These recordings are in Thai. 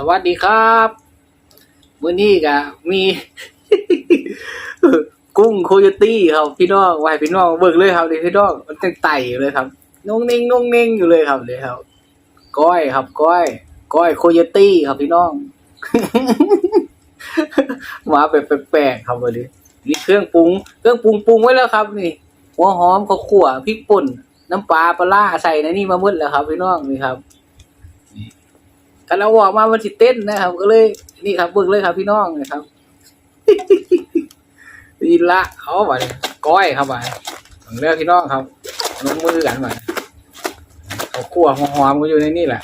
สวัสดีครับวันนี้ก็มี กุ้งโคโยตี้ครับพี่น้องไว้ให้พี่น้องเบิกเลยครับเดี๋ยวพี่น้องมันตั้งไต่อยู่เลยครับนุ่งนิ่งนุ่งนิ่งอยู่เลยครับเลยครับ ก้อยครับ ก้อย ก้อยโคโยตี้ครับพี่น้องมาแบบแปลกๆครับวันนี้นี่เครื่องปรุง เครื่องปรุงปรุงไว้แล้วครับ นี่หัวหอมข้าวขั่วพริกป่น น้ำปลาปลาใส่ในนี่มาหมดแล้วครับ พี่น้องนี่ครับ กันเอาออกมามันสิเต้นนะครับ ก็เลย นี่ครับเบิ่งเลยครับพี่น้องนะครับดีละเอาไปก้อยครับไปถึงเรื่องพี่น้องครับลงมือกันไปเขาขั่วหอมๆก็อยู่ในนี่แหละ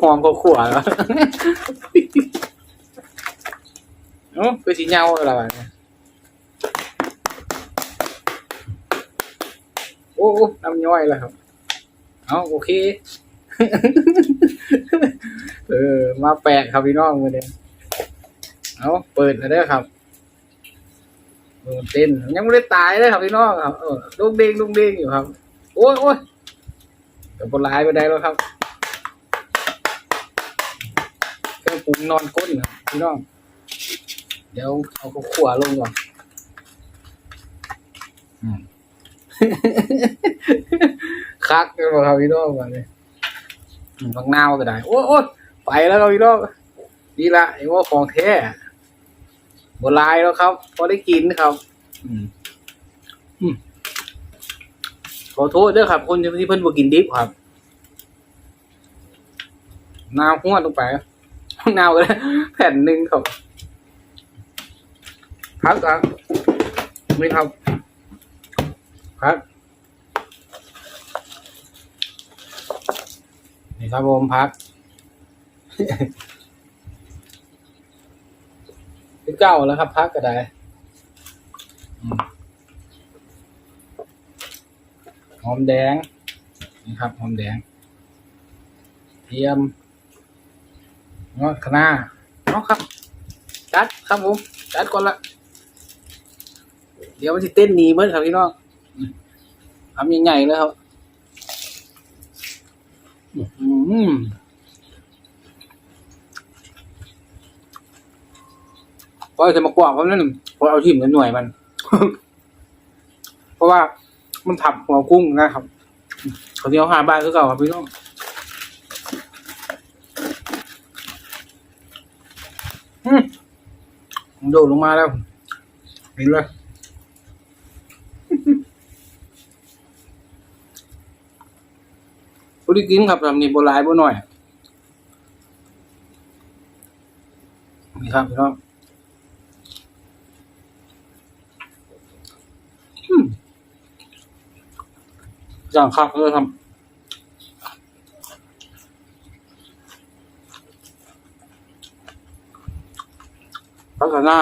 หอมเขาขั่วแล้วเอ้าไปสีเงาอะไรวะเนี่ยโอ้โอ้น้ำย่อยแล้วครับ เอาโอเค เออ มาแปลกครับพี่น้องมาเด้เอาเปิดเลยเด้ครับเออเต้นยังไม่ได้ตายเลยครับพี่น้องครับลูกเด้งลูกเด้งอยู่ครับ โอ้ยโอ้ยแต่บนลายไปได้แล้วครับเครื่องปรุงนอนก้นครับพี่น้อง เดี๋ยวเอาข้าวขั่วลงก่อนอืมคักกันบ่ครับพี่น้องมาเลย บางนาก็ได้ โอ้ยโอ้ไปแล้วครับพี่น้องนี่ละไอ้ว่าของแท้บลายแล้วครับ พอได้กินครับ อืมขอโทษด้วยครับ คนที่เพิ่นบ่กินดิบครับนาวหัวลงไปนาวเลยแผ่นหนึ่งครับพักครับไม่ครับครั นี่ครับผมพักที่เก้าแล้วครับพักก็ได้หอมแดงนี่ครับหอมแดงเทียมเนาะคณะเนาะครับจัดครับผมจัดก่อนละเดี๋ยวมันจะเต้นหนีเมื่อครับพี่น้องทำใหญ่ๆเลยครับ อื มพอจะมากวางเพราะนั่นพอเอาทิ่มกันหน่วยมัน เพราะว่ามันทับหัวกุ้งนะครับเขาที่เอาหาบ้านคือเก่าครับพี่น้องอืมโดดลงมาแล้วเห็นเลย ผู้ที่กินครับทำนี่โบราณบ่หน่อยนี่ครับพี่น้องอืมอย่างครับก็ทำพัฒนา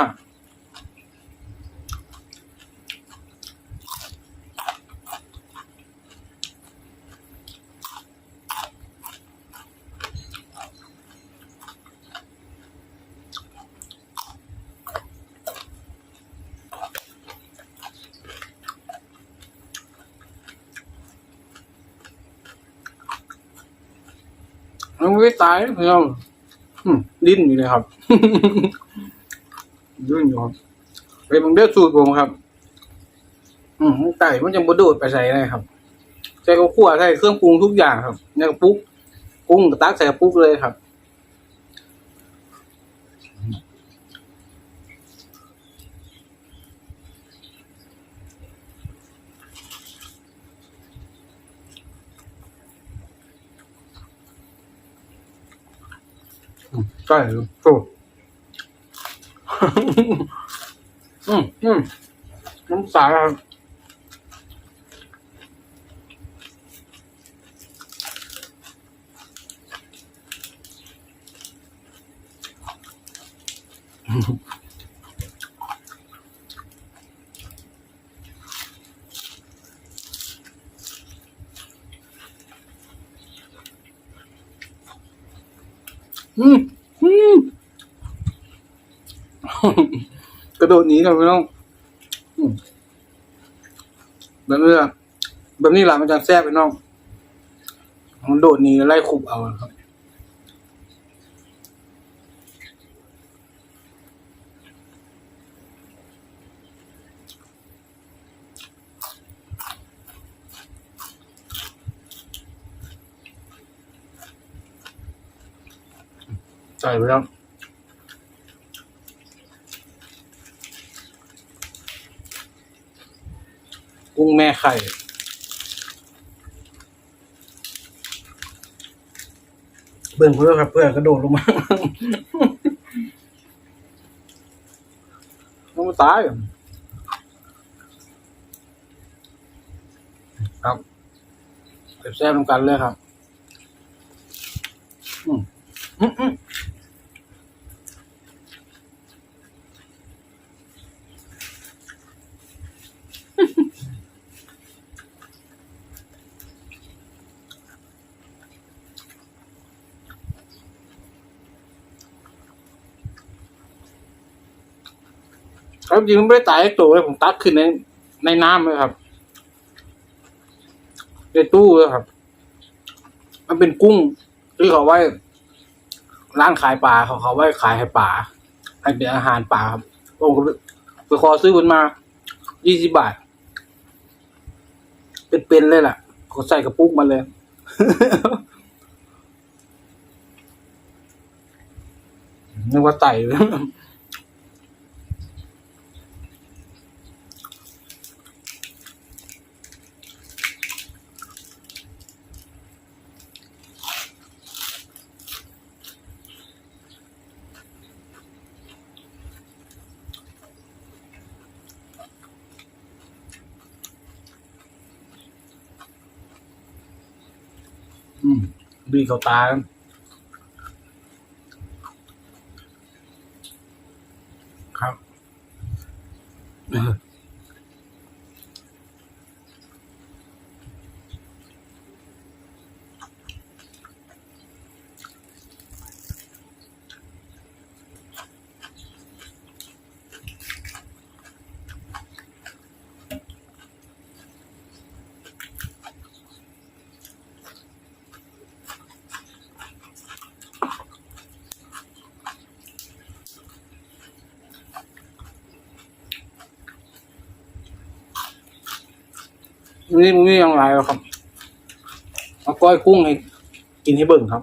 มันไม่ตายพี่น้องอืมดิ้นอยู่เลยครับดิ้นอยู่ครับไปมึงเลือกสูตรผมครับ อืมไก่มันจะบดดไปใส่เลยครับใส่ข้าวคั่วใส่เครื่องปรุงทุกอย่างครับในกระปุกกุ้งกระตักใส่กระปุกเลยครับ ใช่โอ้อืมอืม กระโดดหนีกันพี่น้องแบบนี้แบบนี้หลานมันจะแซ่บไปน้อง มันโดดหนีไล่ขุบเอาครับใส่ไปแล้ว กุ้งแม่ไข่เบิ่งเพื่อครับเพื่อกระโดดลงมาลงมาตายอะครับแซ่บๆนำกันเลยครับ อืมอืมอืม ครับจริงๆไม่ได้ตายไอ้ตัวเลยผมตักขึ้นในในน้ำเลยครับในตู้เลยครับ มันเป็นกุ้งที่เขาไว้ ร้านขายปลาเขาเขาไว้ขายให้ปลาให้เป็นอาหารปลาครับผมก็ไปไปขอซื้อมันมายี่สิบบาท เป็นๆเลยล่ะเขาใส่กระปุกมาเลยนึกว่าไต่ อืม บี้เขาตากัน นี่มันไม่ยังไรหรอกครับเอาก้อยกุ้งให้กินให้เบิ่งครับ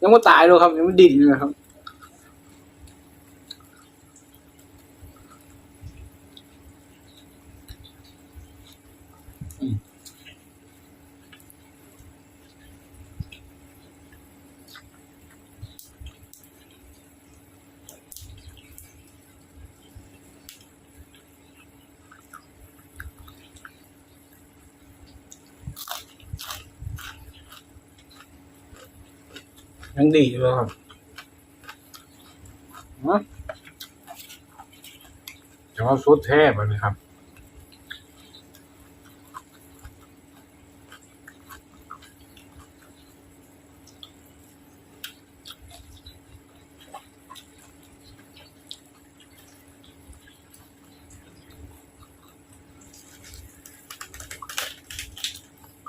ยังไม่ตายเลยครับ ยังไม่ดิ่นเลยครับ ยังดีอยู่เลยครับฮะเดี๋ยวเอาซุดแทบไปเลยครับ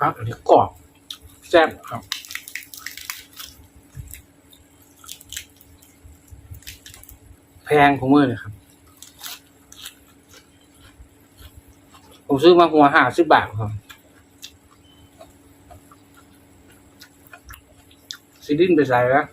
ครับอันนี้กรอบแซ่บครับ พงของมือเลยครับ ผมซื้อมาหัวห้าสิบบาทครับซีดินไปใส่แล้ว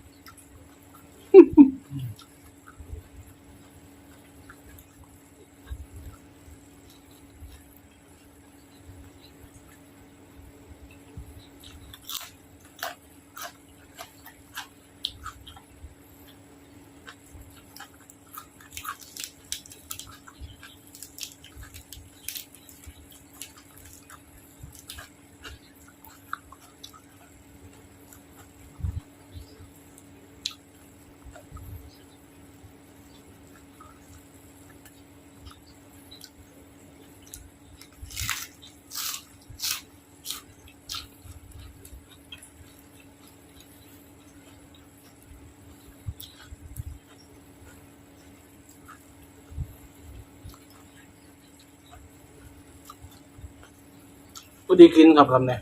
พอดีกินครับคำเนี่ย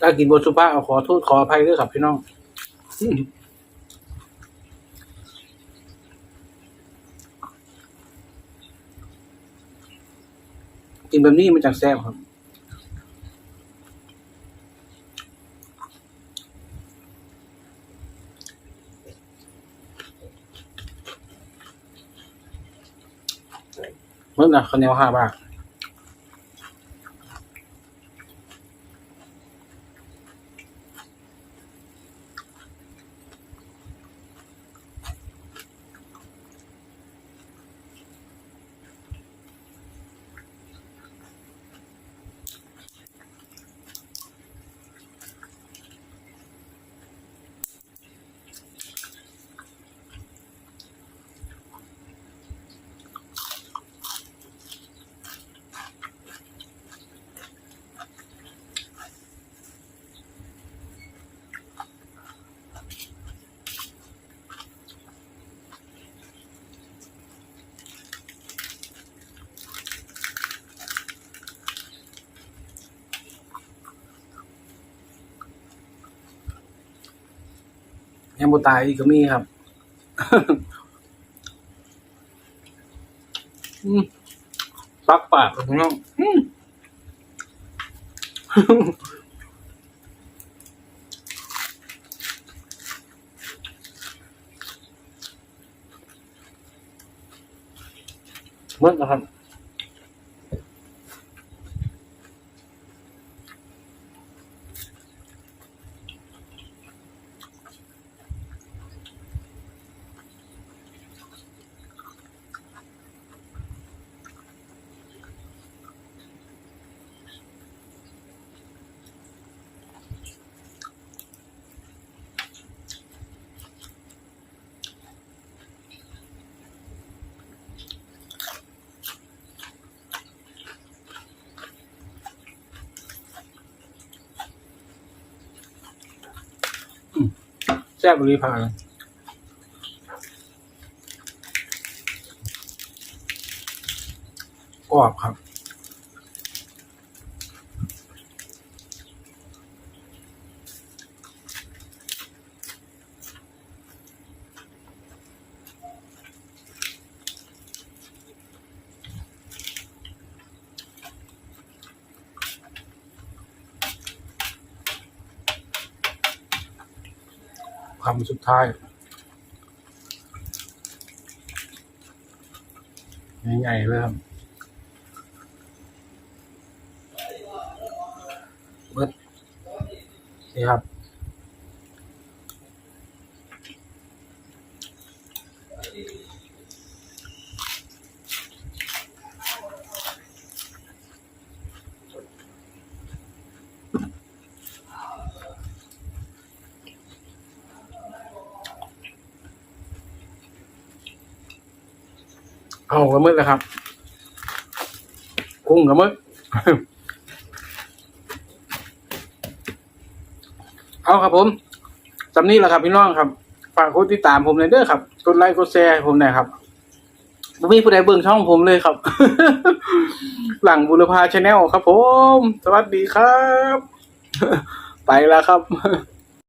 ถ้ากินบนสุภาพขอโทษขออภัยด้วยครับพี่น้องกินแบบนี้มันจากแซ่บครับเมื่อนะข้าวเหนียวห้าบาท ยังบ่ตายอีกก็มีครับอืมปักปากครับพี่น้องอืมเมื่อนะครับ แซ่บรีพายกรอบครับำสุดท้ายง่ายๆเลยครับเบิดนี่ครับ เอากระมึดเลยครับกุ้งกระมึดเอาครับผมสำนี้แหละครับพี่น้องครับ ฝากกดติดตามผมเลยเด้อครับ กดไลค์กดแชร์ผมหน่อยครับบ่มีผู้ใดเบิ่งช่องผมเลยครับ หลังบุรพาชาแนลครับผม สวัสดีครับ ไปแล้วครับ